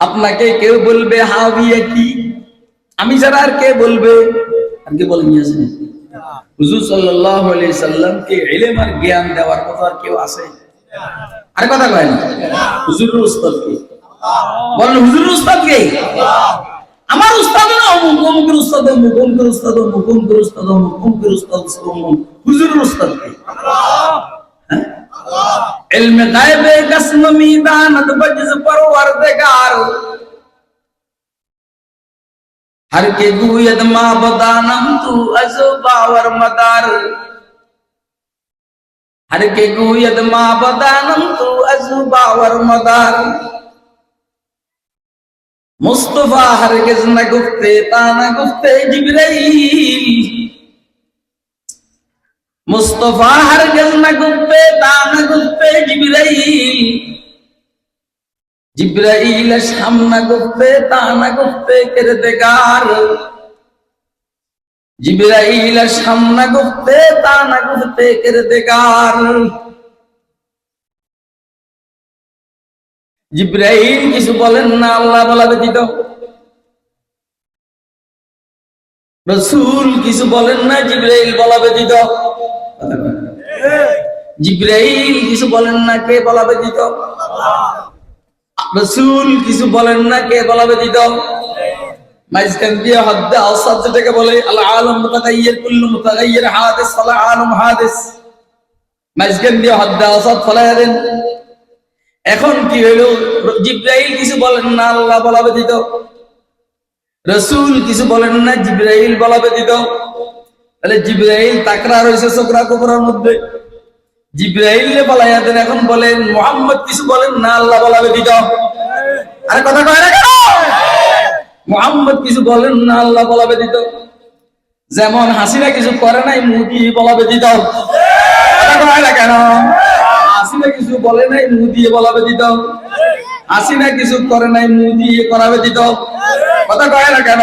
আপনাকে কেউ বলবে হাবিয়ে কি? আমি ছাড়া আর কে বলবে? আর কে বলে নিয়ে হুজুর আলাইহি সাল্লামকে ইলম আর জ্ঞান দেওয়ার কথা আর কেউ আছে? আর কথা কয় না? হুজুরের উস্তাদ বলেন, হুজুরের উস্তাদ আমার উস্তাদ না, অমুক, অমুকের উস্তাদ, অমুক, অমুকের উস্তাদ, অমুক, অমুকের উস্তাদ, অমুক, অমুকের উস্তাদ হুজুরের উস্তাদ কে इल्म गायबे कसम मीदानत बजज परवरदिगार। हर के गुयद मा बदानम तू अजो बावर मदार। हर के गुयद मा बदानम तू अजो बावर मदार। मुस्तफ़ा हरगिज न गुफ्ते ताना गुफ्ते जिब्राइल। মুস্তফা হারগিজ না গুপে তা না গুপে জিবরাইল। জিবরাইল সামনা গুপে তা না গুপে কিরদগার। জিবরাইল সামনা গুপে তা না গুপে কিরদগার। জিবরাইল কিছু বলেন না, আল্লাহ বলা ব্যতীত। রসুল কিছু বলেন না, জিবরাইল বলা ব্যতীত। জিব্রাইল কিছু বলেন না, কে বলা ব্যতীত রসুল কিছু বলেন না, কে বলা ব্যতীত দিয়ে যেটাকে বলে আল আলম দিয়ে দেন। এখন কি হইল? জিব্রাইল কিছু বলেন না, আল্লাহ বলা ব্যতীত রসুল কিছু বলেন না, জিব্রাইল বলা ব্যতীত তাহলে জিব্রাইল তাকরা রয়েছে চোখরা কোবরার মধ্যে। দেন, এখন বলেন, মোহাম্মদ কিছু বলেন না, আল্লাহ বলা ব্যতীত আরে কথা কয় না কেন? মোহাম্মদ কিছু বলেন না, আল্লাহ বলা ব্যতীত যেমন হাসিনা কিছু করে নাই, মুদি বলা ব্যতীত কথা কয় না কেন? হাসিনা কিছু বলে নাই, মুদি বলা ব্যতীত হাসিনা কিছু করে নাই, মুদি করা ব্যতীত কথা কয় না কেন?